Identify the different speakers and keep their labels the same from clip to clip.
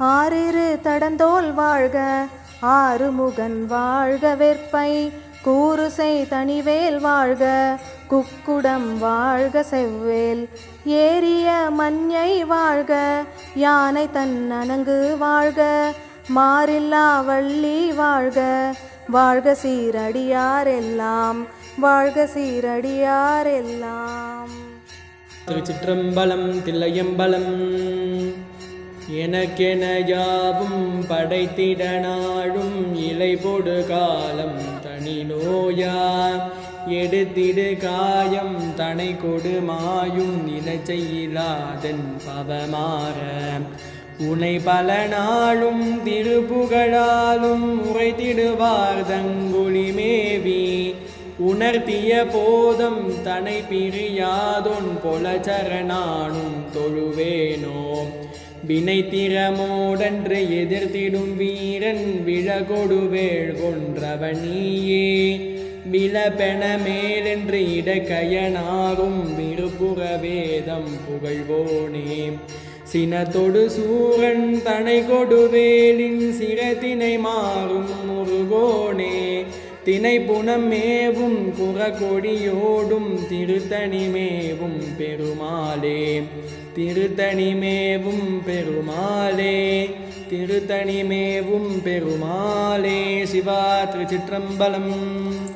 Speaker 1: ஆறிரு தடந்தோல் வாழ்க ஆறுமுகன் வாழ்க வெற்பை கூறுசை தனிவேல் வாழ்க குக்குடம் வாழ்க செவ்வேல். ஏரிய மஞ்சை வாழ்க யானை தன் அணங்கு வாழ்க மாறில்லா வள்ளி வாழ்க. வாழ்க சீரடியாரெல்லாம் வாழ்க சீரடியாரெல்லாம்.
Speaker 2: திருச்சிற்றம்பலம் தில்லையம்பலம். எனக்கென யாவும் படைத்திட நாடும் இலை பொடு காலம் தனி நோயா எடுத்திடு காயம் தனை கொடு மாயும் நிலச்செய்யிலாதன் பவமாற. உனை பல நாளும் திருப்புகழாலும் உரைத்திடுவார் தங்குழி மேவி. உணர்த்திய போதம் தனை பிரியாதொன் பொல சரணானும் வினை திறமோடன்று எதிர்த்திடும் வீரன் விழகொடுவேள் கொன்றவன் நீயே விலபென மேலென்று இடக்கயனாகும் விருப்புற வேதம் புகழ்வோனே. சினத்தொடு சூரன் தனை கொடுவேலின் சிரத்தினை மாறும் முருகோ. தினை புனமேவும் குறகொடியோடும் குறக்கொடியோடும் பெருமாளே. திருத்தணிமேவும் பெருமாளே. திருத்தணிமேவும் பெருமாளே. சிவா திருச்சிற்றம்பலம்.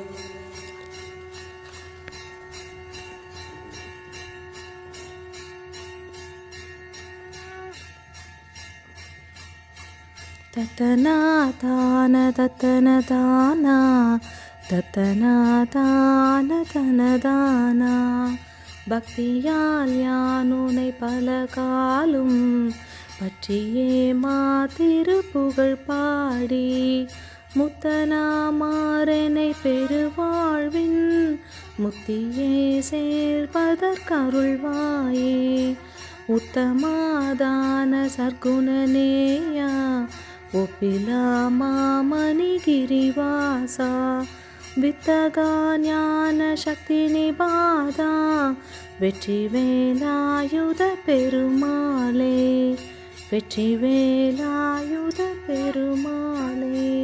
Speaker 1: தத்தனா தான தத்தன தானா தத்தனா தான தனதானா பக்தியால் யானுனை பல காலும் பற்றியே மாத்திரு புகழ் பாடி. முத்தனா மாறனை பெருவாழ்வின் முத்தியே சேர்ப்பதற்கருள்வாயே. உத்தமாதான சர்க்குணனேயா ஒப்பிலா மாமணி கிரிவாசா வித்தகா ஞான சக்தி நிபாதா வெற்றி வேலாயுத பெருமாளே வெற்றி வேலாயுத பெருமாளே.